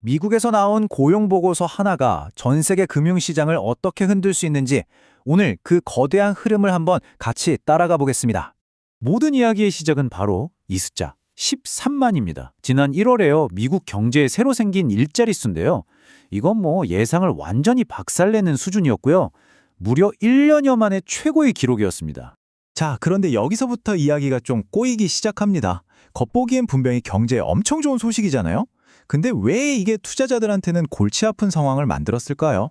미국에서 나온 고용 보고서 하나가 전 세계 금융시장을 어떻게 흔들 수 있는지 오늘 그 거대한 흐름을 한번 같이 따라가 보겠습니다. 모든 이야기의 시작은 바로 이 숫자 13만입니다. 지난 1월에요. 미국 경제에 새로 생긴 일자리 수인데요. 이건 뭐 예상을 완전히 박살내는 수준이었고요. 무려 1년여 만에 최고의 기록이었습니다. 자, 그런데 여기서부터 이야기가 좀 꼬이기 시작합니다. 겉보기엔 분명히 경제에 엄청 좋은 소식이잖아요? 근데 왜 이게 투자자들한테는 골치 아픈 상황을 만들었을까요?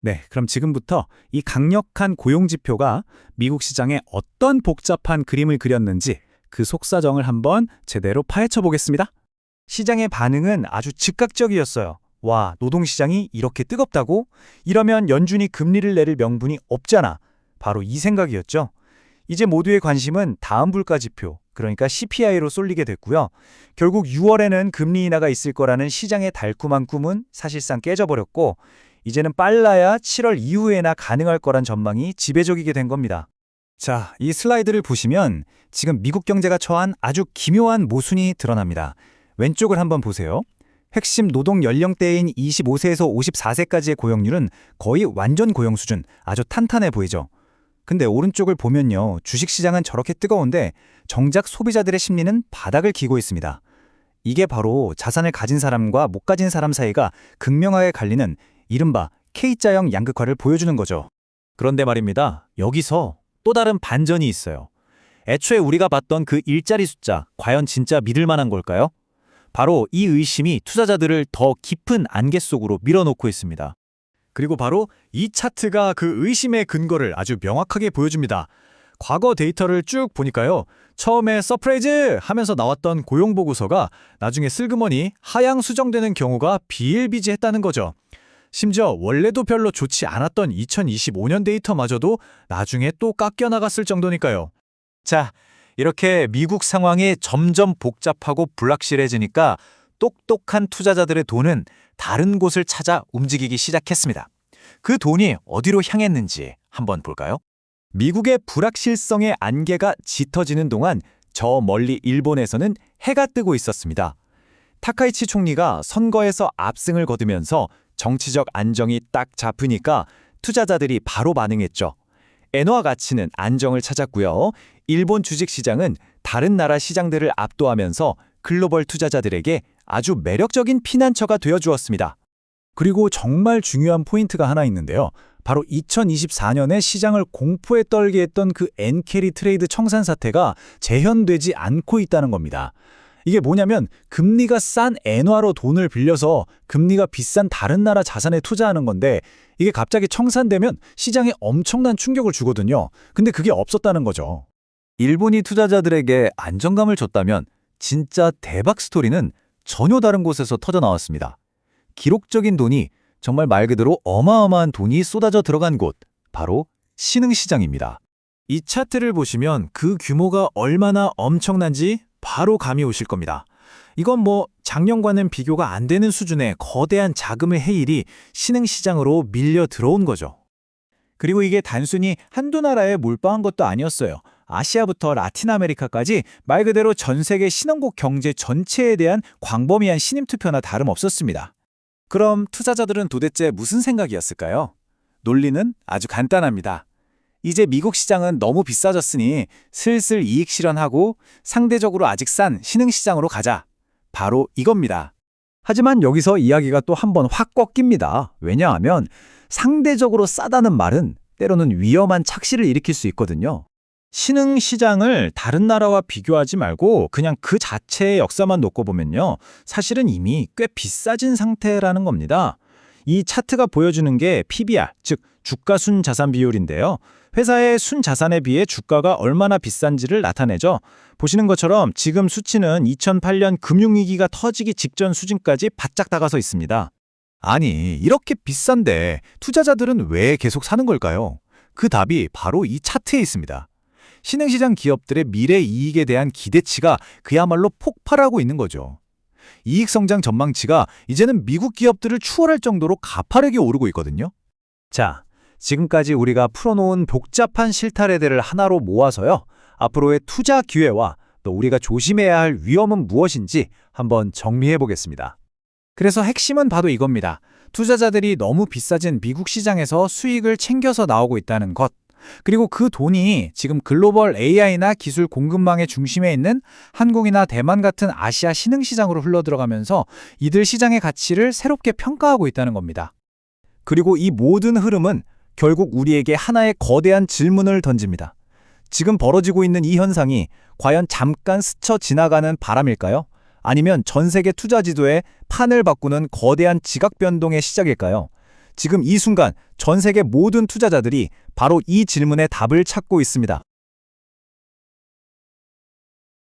네, 그럼 지금부터 이 강력한 고용 지표가 미국 시장에 어떤 복잡한 그림을 그렸는지 그 속사정을 한번 제대로 파헤쳐 보겠습니다. 시장의 반응은 아주 즉각적이었어요. 와, 노동시장이 이렇게 뜨겁다고? 이러면 연준이 금리를 내릴 명분이 없잖아. 바로 이 생각이었죠. 이제 모두의 관심은 다음 물가 지표, 그러니까 CPI로 쏠리게 됐고요. 결국 6월에는 금리 인하가 있을 거라는 시장의 달콤한 꿈은 사실상 깨져버렸고 이제는 빨라야 7월 이후에나 가능할 거란 전망이 지배적이게 된 겁니다. 자, 이 슬라이드를 보시면 지금 미국 경제가 처한 아주 기묘한 모순이 드러납니다. 왼쪽을 한번 보세요. 핵심 노동 연령대인 25세에서 54세까지의 고용률은 거의 완전 고용 수준, 아주 탄탄해 보이죠. 근데 오른쪽을 보면요. 주식시장은 저렇게 뜨거운데 정작 소비자들의 심리는 바닥을 기고 있습니다. 이게 바로 자산을 가진 사람과 못 가진 사람 사이가 극명하게 갈리는 이른바 K자형 양극화를 보여주는 거죠. 그런데 말입니다. 여기서 또 다른 반전이 있어요. 애초에 우리가 봤던 그 일자리 숫자, 과연 진짜 믿을 만한 걸까요? 바로 이 의심이 투자자들을 더 깊은 안개 속으로 밀어놓고 있습니다. 그리고 바로 이 차트가 그 의심의 근거를 아주 명확하게 보여줍니다. 과거 데이터를 쭉 보니까요. 처음에 서프라이즈 하면서 나왔던 고용보고서가 나중에 슬그머니 하향 수정되는 경우가 비일비재했다는 거죠. 심지어 원래도 별로 좋지 않았던 2025년 데이터마저도 나중에 또 깎여 나갔을 정도니까요. 자, 이렇게 미국 상황이 점점 복잡하고 불확실해지니까 똑똑한 투자자들의 돈은 다른 곳을 찾아 움직이기 시작했습니다. 그 돈이 어디로 향했는지 한번 볼까요? 미국의 불확실성의 안개가 짙어지는 동안 저 멀리 일본에서는 해가 뜨고 있었습니다. 타카이치 총리가 선거에서 압승을 거두면서 정치적 안정이 딱 잡히니까 투자자들이 바로 반응했죠. 엔화 가치는 안정을 찾았고요. 일본 주식시장은 다른 나라 시장들을 압도하면서 글로벌 투자자들에게 아주 매력적인 피난처가 되어 주었습니다. 그리고 정말 중요한 포인트가 하나 있는데요. 바로 2024년에 시장을 공포에 떨게 했던 그 엔캐리 트레이드 청산 사태가 재현되지 않고 있다는 겁니다. 이게 뭐냐면 금리가 싼 엔화로 돈을 빌려서 금리가 비싼 다른 나라 자산에 투자하는 건데 이게 갑자기 청산되면 시장에 엄청난 충격을 주거든요. 근데 그게 없었다는 거죠. 일본이 투자자들에게 안정감을 줬다면 진짜 대박 스토리는 전혀 다른 곳에서 터져 나왔습니다. 기록적인 돈이 정말 말 그대로 어마어마한 돈이 쏟아져 들어간 곳, 바로 신흥시장입니다. 이 차트를 보시면 그 규모가 얼마나 엄청난지 바로 감이 오실 겁니다. 이건 뭐 작년과는 비교가 안 되는 수준의 거대한 자금의 해일이 신흥시장으로 밀려 들어온 거죠. 그리고 이게 단순히 한두 나라에 몰빵한 것도 아니었어요. 아시아부터 라틴 아메리카까지 말 그대로 전 세계 신흥국 경제 전체에 대한 광범위한 신임 투표나 다름없었습니다. 그럼 투자자들은 도대체 무슨 생각이었을까요? 논리는 아주 간단합니다. 이제 미국 시장은 너무 비싸졌으니 슬슬 이익 실현하고 상대적으로 아직 싼 신흥 시장으로 가자. 바로 이겁니다. 하지만 여기서 이야기가 또 한 번 확 꺾입니다. 왜냐하면 상대적으로 싸다는 말은 때로는 위험한 착시를 일으킬 수 있거든요. 신흥 시장을 다른 나라와 비교하지 말고 그냥 그 자체의 역사만 놓고 보면요. 사실은 이미 꽤 비싸진 상태라는 겁니다. 이 차트가 보여주는 게 PBR, 즉 주가 순 자산 비율인데요. 회사의 순 자산에 비해 주가가 얼마나 비싼지를 나타내죠. 보시는 것처럼 지금 수치는 2008년 금융위기가 터지기 직전 수준까지 바짝 다가서 있습니다. 아니, 이렇게 비싼데 투자자들은 왜 계속 사는 걸까요? 그 답이 바로 이 차트에 있습니다. 신흥시장 기업들의 미래 이익에 대한 기대치가 그야말로 폭발하고 있는 거죠. 이익 성장 전망치가 이제는 미국 기업들을 추월할 정도로 가파르게 오르고 있거든요. 자, 지금까지 우리가 풀어놓은 복잡한 실타래들을 하나로 모아서요. 앞으로의 투자 기회와 또 우리가 조심해야 할 위험은 무엇인지 한번 정리해 보겠습니다. 그래서 핵심은 바로 이겁니다. 투자자들이 너무 비싸진 미국 시장에서 수익을 챙겨서 나오고 있다는 것. 그리고 그 돈이 지금 글로벌 AI나 기술 공급망의 중심에 있는 한국이나 대만 같은 아시아 신흥 시장으로 흘러들어가면서 이들 시장의 가치를 새롭게 평가하고 있다는 겁니다. 그리고 이 모든 흐름은 결국 우리에게 하나의 거대한 질문을 던집니다. 지금 벌어지고 있는 이 현상이 과연 잠깐 스쳐 지나가는 바람일까요? 아니면 전 세계 투자 지도의 판을 바꾸는 거대한 지각 변동의 시작일까요? 지금 이 순간 전 세계 모든 투자자들이 바로 이 질문에 답을 찾고 있습니다.